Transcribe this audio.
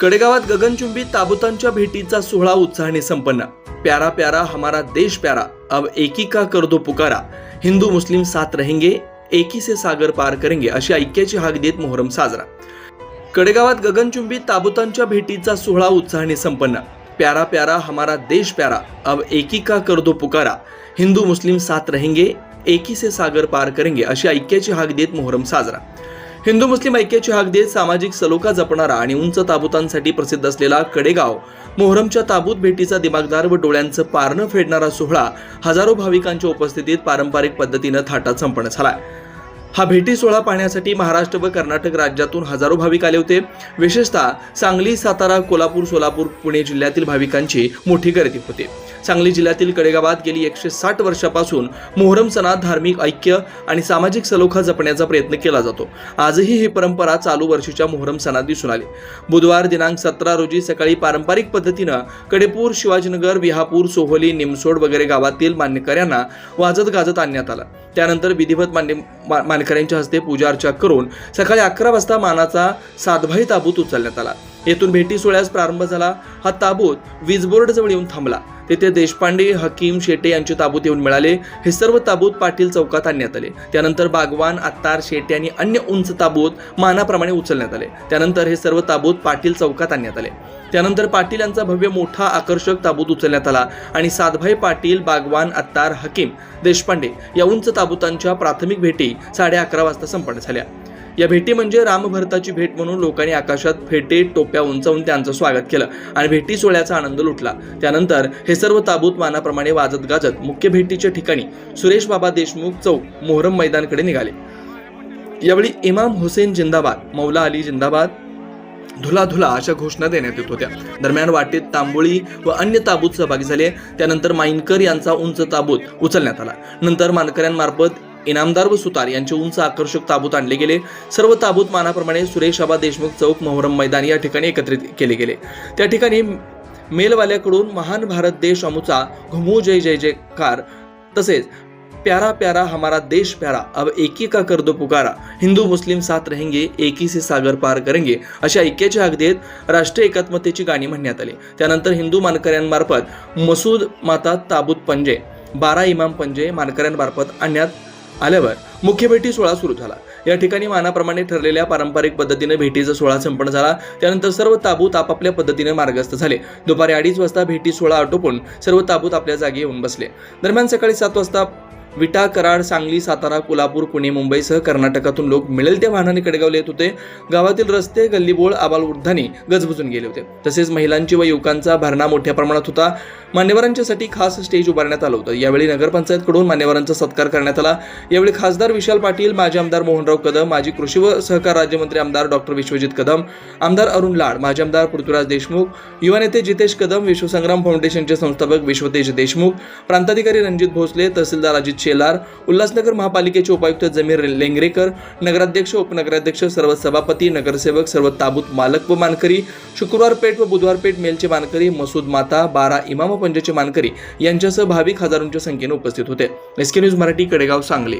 कडेगावात गगनचुंबी ताबुतांच्या भेटीचा सोहळा उत्साहाने संपन्न. प्यारा प्यारा हमारा देश प्यारा अब एकीका कर दो पुकारा. हिंदू मुस्लिम साथ रहेंगे एकी से सागर पार करेंगे अशी ऐक्याची हाक देत मोहरम साजरा. कडेगावात गगनचुंबी ताबुतांच्या भेटीचा सोहळा उत्साहाने संपन्न. प्यारा प्यारा हमारा देश प्यारा अब एकीका कर दो पुकारा. हिंदू मुस्लिम साथ रहेंगे एकी से सागर पार करेंगे अशी ऐक्याची हाक देत मोहरम साजरा. हिंदू मुस्लिम ऐक्याची हाक देत सामाजिक सलोखा जपणारा आणि उंच ताबुतांसाठी प्रसिद्ध असलेला कडेगाव मोहरमच्या ताबूत भेटीचा दिमागदार व डोळ्यांचं पारणं फेडणारा सोहळा हजारो भाविकांच्या उपस्थितीत पारंपरिक पद्धतीनं थाटात संपन्न झाला हा भेटी सोहळा पाहण्यासाठी महाराष्ट्र व कर्नाटक राज्यातून हजारो भाविक आले होते. विशेषतः सांगली सातारा कोल्हापूर सोलापूर पुणे जिल्ह्यातील भाविकांची मोठी गर्दी होती. सांगली जिल्ह्यातील कडेगावात गेली एकशे साठ वर्षापासून मोहरम सणात धार्मिक ऐक्य आणि सामाजिक सलोखा जपण्याचा प्रयत्न केला जातो. आजही ही परंपरा चालू वर्षीच्या मोहरम सणात दिसून आली. बुधवार दिनांक सतरा रोजी सकाळी पारंपरिक पद्धतीनं कडेपूर शिवाजीनगर विहापूर सोहोली निमसोड वगैरे गावातील मान्यकऱ्यांना वाजत गाजत आणण्यात आलं. त्यानंतर विधिवत मान्य मा- मानकऱ्यांच्या हस्ते पूजाअर्चा करून सकाळी अकरा वाजता मानाचा सातभाई ताबूत उचलण्यात आला. येथून भेटी सोहळ्यास प्रारंभ झाला. हा ताबूत वीजबोर्डजवळ येऊन थांबला. तेथे देशपांडे हकीम शेटे यांचे ताबूत येऊन मिळाले. हे सर्व ताबूत पाटील चौकात आणण्यात आले. त्यानंतर बागवान आत्तार शेटे आणि अन्य उंच ताबूत मानाप्रमाणे उचलण्यात आले. त्यानंतर हे सर्व ताबूत पाटील चौकात आणण्यात आले. त्यानंतर पाटील यांचा भव्य मोठा आकर्षक ताबूत उचलण्यात आला आणि सातभाई पाटील बागवान अत्तार हकीम देशपांडे या उंच ताबूतांच्या प्राथमिक भेटी साडे अकरा वाजता संपन्न झाल्या. या भेटी म्हणजे रामभरताची भेट म्हणून लोकांनी आकाशात फेटे टोप्या उंचावून त्यांचं स्वागत केलं आणि भेटी सोहळ्याचा आनंद लुटला. त्यानंतर हे सर्व ताबूत मानाप्रमाणे वाजत गाजत मुख्य भेटीच्या ठिकाणी सुरेश बाबा देशमुख चौक मोहरम मैदानकडे निघाले. यावेळी इमाम हुसेन जिंदाबाद मौला अली जिंदाबाद धुला धुला अशा घोषणा देण्यात येत होत्या. दरम्यान वाटेत तांबोळी व अन्य ताबूत सहभागी झाले. त्यानंतर माईनकर यांचा उंच ताबूत उचलण्यात आला. नंतर मानकऱ्यांमार्फत इनामदार व सुतार यांचे उंच आकर्षक ताबूत आणले गेले. सर्व ताबूत मानाप्रमाणे सुरेश आबा देशमुख चौक मोहरम मैदान या ठिकाणी एकत्रित केले गेले. त्या ठिकाणी मेलवाल्याकडून महान भारत देश अमुचा घुमू जय जय जयकार तसेच प्यारा प्यारा हमारा देश प्यारा अब एकी का कर दो पुकारा हिंदू मुस्लिम साथ रहेंगे एकी से सागर पार करेंगे अशा ऐक्याच्या हाक देत राष्ट्रीय एकात्मतेची गाणी म्हणण्यात आली. त्यानंतर हिंदू मानकऱ्यांमार्फत मसूद माता ताबूत पंजे बारा इमाम पंजे मानकऱ्यांमार्फत आणण्यात आल्यावर मुख्य भेटी सोहळा सुरू झाला. या ठिकाणी मानाप्रमाणे ठरलेल्या पारंपरिक पद्धतीने भेटीचा सोहळा संपन्न झाला. त्यानंतर सर्व ताबूत आपापल्या पद्धतीने मार्गस्थ झाले. दुपारी अडीच वाजता भेटी सोहळा आटोपून सर्व ताबूत आपल्या जागी येऊन बसले. दरम्यान सकाळी सात वाजता विटा कराड सांगली सातारा कोल्हापूर पुणे मुंबईसह कर्नाटकातून लोक मिळेल त्या वाहनाने कडेगावला येत होते. गावातील रस्ते गल्लीबोळ आबालवृद्धांनी गजबजून गेले होते. तसेच महिलांची व युवकांचा भरणा मोठ्या प्रमाणात होता. मान्यवरांच्यासाठी खास स्टेज उभारण्यात आलं होतं. यावेळी नगरपंचायतकडून मान्यवरांचा सत्कार करण्यात आला. यावेळी खासदार विशाल पाटील माजी आमदार मोहनराव कदम माजी कृषी व सहकार राज्यमंत्री आमदार डॉक्टर विश्वजित कदम आमदार अरुण लाड माजी आमदार पृथ्वीराज देशमुख युवा नेते जितेश कदम विश्वसंग्राम फाउंडेशनचे संस्थापक विश्वतेज देशमुख प्रांताधिकारी रणजित भोसले तहसीलदार अजित शेलार उल्हासनगर महापालिकेचे उपायुक्त जमीर लेंगरेकर नगराध्यक्ष उपनगराध्यक्ष सर्व सभापती नगरसेवक सर्व ताबूत मालक व मानकरी शुक्रवार पेठ व बुधवार पेठ मेलचे मानकरी मसूद माता बारा इमाम पंजाचे मानकरी यांच्यासह भाविक हजारोंच्या संख्येने उपस्थित होते. SK news Marathi Kadegaon Sangli.